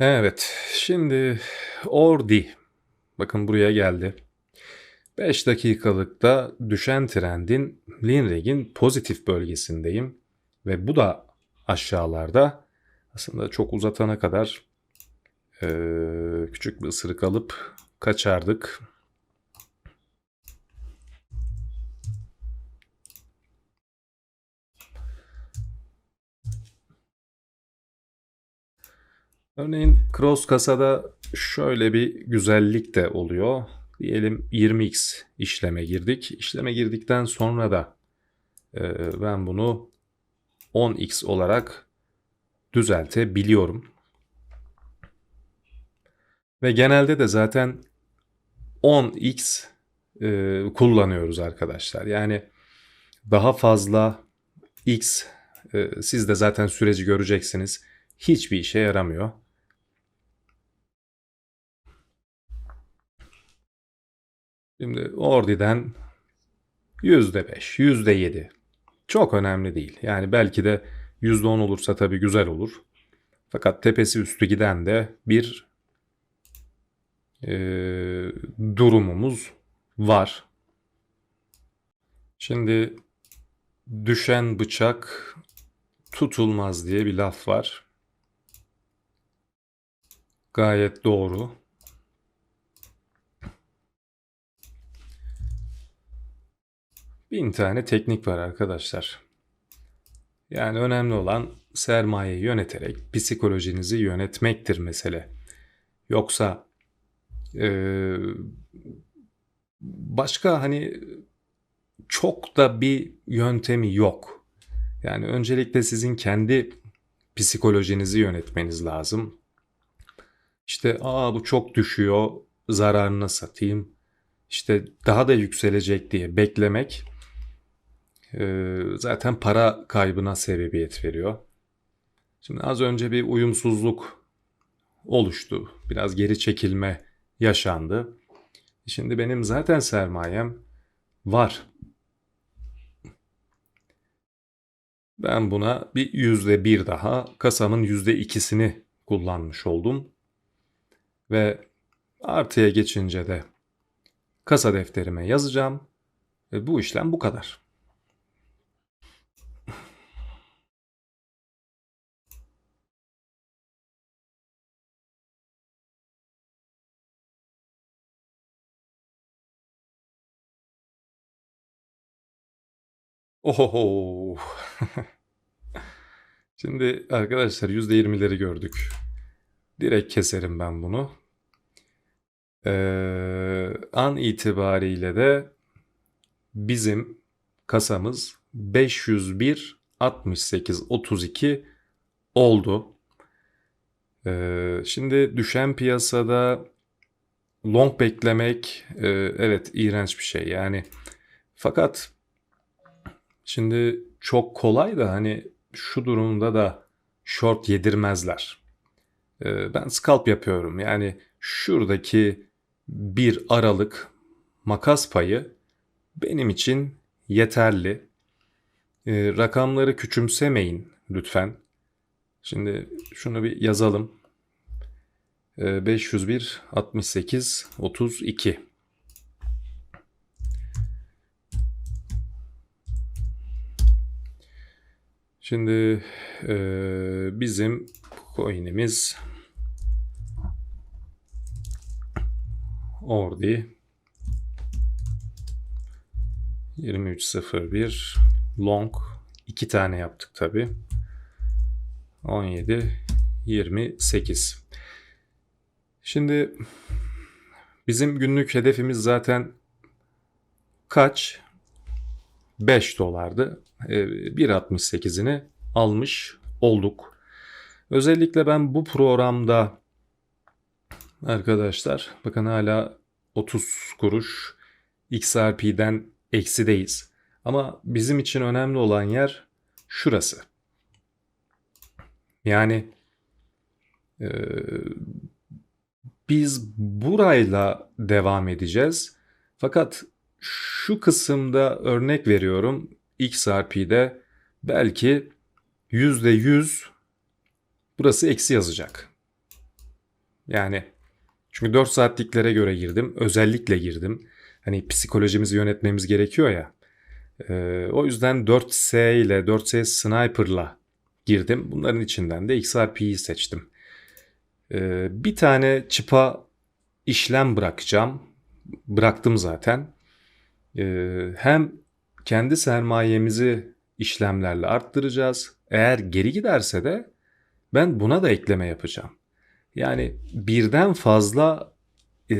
Evet, şimdi Ordi. Bakın buraya geldi. 5 dakikalıkta düşen trendin Linreg'in pozitif bölgesindeyim. Ve bu da aşağılarda. Aslında çok uzatana kadar eee, küçük bir ısırık alıp kaçardık. Örneğin cross kasada şöyle bir güzellik de oluyor. Diyelim 20x işleme girdik. İşleme girdikten sonra da e, ben bunu 10x olarak düzeltebiliyorum. Ve genelde de zaten 10x e, kullanıyoruz arkadaşlar. Yani daha fazla x e, siz de zaten süreci göreceksiniz. Hiçbir işe yaramıyor. Şimdi Ordi'den %5, %7 çok önemli değil. Yani belki de %10 olursa tabii güzel olur. Fakat tepesi üstü giden de bir e, durumumuz var. Şimdi düşen bıçak tutulmaz diye bir laf var. Gayet doğru. Bin tane teknik var arkadaşlar. Yani önemli olan sermayeyi yöneterek psikolojinizi yönetmektir mesele. Yoksa eee, başka hani çok da bir yöntemi yok. Yani öncelikle sizin kendi psikolojinizi yönetmeniz lazım. İşte aa bu çok düşüyor, zararına satayım. İşte daha da yükselecek diye beklemek zaten para kaybına sebebiyet veriyor. Şimdi az önce bir uyumsuzluk oluştu. Biraz geri çekilme yaşandı. Şimdi benim zaten sermayem var. Ben buna bir yüzde bir daha kasamın yüzde ikisini kullanmış oldum. Ve artıya geçince de kasa defterime yazacağım. Ve bu işlem bu kadar. Ohoho. Şimdi arkadaşlar %20'leri gördük. Direkt keserim ben bunu. Ee, an itibariyle de bizim kasamız 501 68 32 oldu. Ee, şimdi düşen piyasada long beklemek e, evet iğrenç bir şey yani. Fakat şimdi çok kolay da hani şu durumda da short yedirmezler. Ee, ben scalp yapıyorum. Yani şuradaki bir aralık makas payı benim için yeterli. Ee, rakamları küçümsemeyin lütfen. Şimdi şunu bir yazalım. Ee, 501 68 32. Şimdi e, bizim coin'imiz Ordi 2301 long. İki tane yaptık tabi 17 28 şimdi bizim günlük hedefimiz zaten kaç 5 dolardı E, 1.68'ini almış olduk özellikle ben bu programda Arkadaşlar bakın hala 30 kuruş XRP'den eksideyiz. Ama bizim için önemli olan yer şurası. Yani e, biz burayla devam edeceğiz. Fakat şu kısımda örnek veriyorum XRP'de belki %100 burası eksi yazacak. Yani çünkü 4 saatliklere göre girdim. Özellikle girdim. Hani psikolojimizi yönetmemiz gerekiyor ya. Ee, o yüzden 4S ile 4S Sniper'la girdim. Bunların içinden de XRP'yi seçtim. Ee, bir tane çıpa işlem bırakacağım. Bıraktım zaten. Ee, hem kendi sermayemizi işlemlerle arttıracağız. Eğer geri giderse de ben buna da ekleme yapacağım. Yani birden fazla e,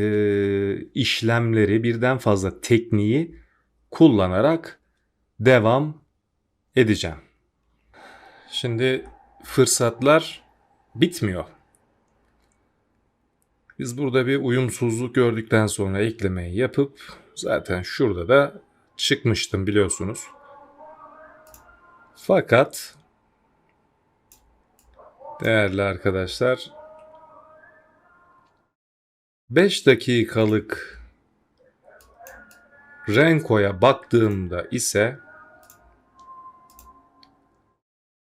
işlemleri, birden fazla tekniği kullanarak devam edeceğim. Şimdi fırsatlar bitmiyor. Biz burada bir uyumsuzluk gördükten sonra eklemeyi yapıp zaten şurada da çıkmıştım biliyorsunuz. Fakat değerli arkadaşlar 5 dakikalık Renko'ya baktığımda ise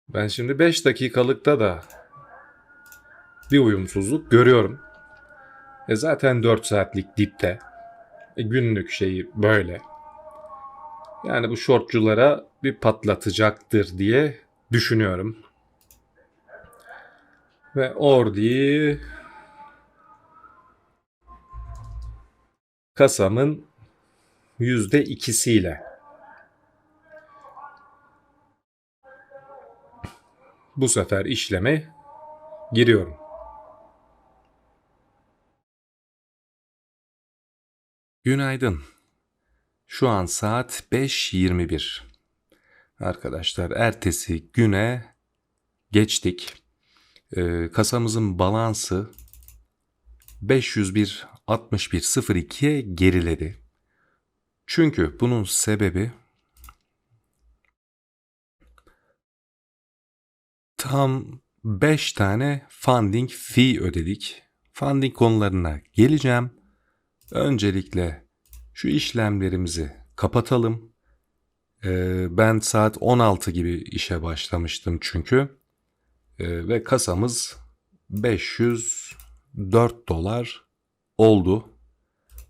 ben şimdi 5 dakikalıkta da bir uyumsuzluk görüyorum. E zaten 4 saatlik dipte. E günlük şeyi böyle. Yani bu shortçulara bir patlatacaktır diye düşünüyorum. Ve Ordi'yi kasamın yüzde ikisiyle bu sefer işleme giriyorum. Günaydın. Şu an saat 5.21. Arkadaşlar ertesi güne geçtik. Ee, kasamızın balansı 501 61.02'ye geriledi. Çünkü bunun sebebi tam 5 tane funding fee ödedik. Funding konularına geleceğim. Öncelikle şu işlemlerimizi kapatalım. Ee, ben saat 16 gibi işe başlamıştım çünkü. Ee, ve kasamız 504 dolar oldu.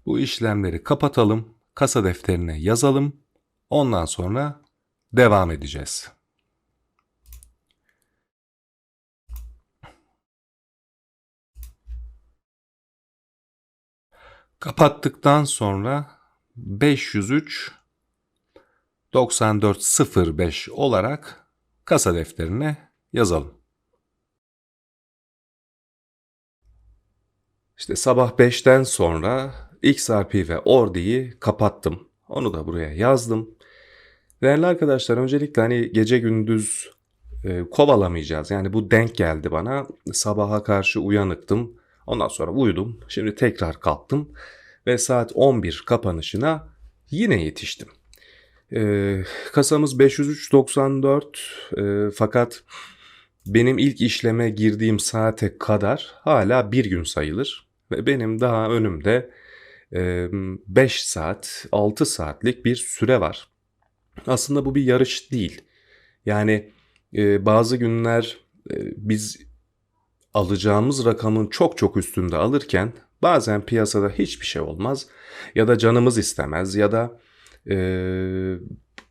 Bu işlemleri kapatalım. Kasa defterine yazalım. Ondan sonra devam edeceğiz. Kapattıktan sonra 503 9405 olarak kasa defterine yazalım. İşte sabah 5'ten sonra XRP ve Ordi'yi kapattım. Onu da buraya yazdım. Değerli arkadaşlar öncelikle hani gece gündüz e, kovalamayacağız. Yani bu denk geldi bana. Sabaha karşı uyanıktım. Ondan sonra uyudum. Şimdi tekrar kalktım ve saat 11 kapanışına yine yetiştim. E, kasamız 503.94 e, fakat benim ilk işleme girdiğim saate kadar hala bir gün sayılır. Ve benim daha önümde 5 saat, 6 saatlik bir süre var. Aslında bu bir yarış değil. Yani bazı günler biz alacağımız rakamın çok çok üstünde alırken bazen piyasada hiçbir şey olmaz ya da canımız istemez ya da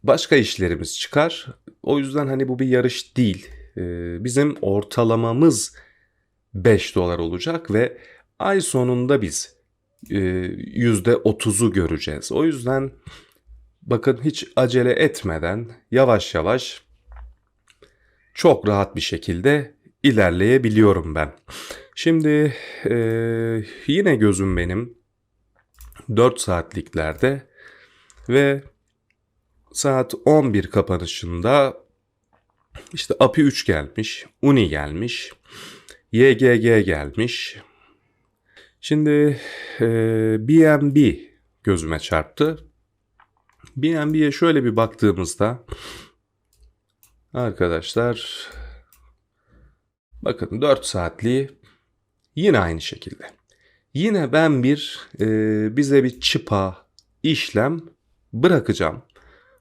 başka işlerimiz çıkar. O yüzden hani bu bir yarış değil. Bizim ortalamamız 5 dolar olacak ve ay sonunda biz %30'u göreceğiz. O yüzden bakın hiç acele etmeden yavaş yavaş çok rahat bir şekilde ilerleyebiliyorum ben. Şimdi e, yine gözüm benim 4 saatliklerde ve saat 11 kapanışında işte API 3 gelmiş, UNI gelmiş, YGG gelmiş. Şimdi e, BNB gözüme çarptı. BNB'ye şöyle bir baktığımızda arkadaşlar bakın 4 saatliği yine aynı şekilde. Yine ben bir e, bize bir çıpa işlem bırakacağım.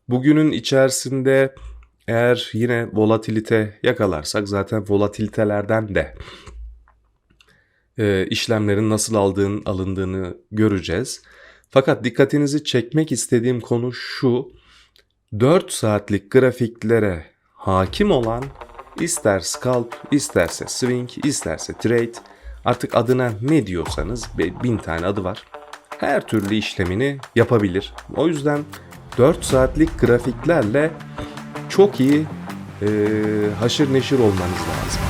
Bugünün içerisinde eğer yine volatilite yakalarsak zaten volatilitelerden de e, işlemlerin nasıl aldığın, alındığını göreceğiz. Fakat dikkatinizi çekmek istediğim konu şu. 4 saatlik grafiklere hakim olan ister scalp, isterse swing, isterse trade artık adına ne diyorsanız bin tane adı var. Her türlü işlemini yapabilir. O yüzden 4 saatlik grafiklerle çok iyi e, haşır neşir olmanız lazım.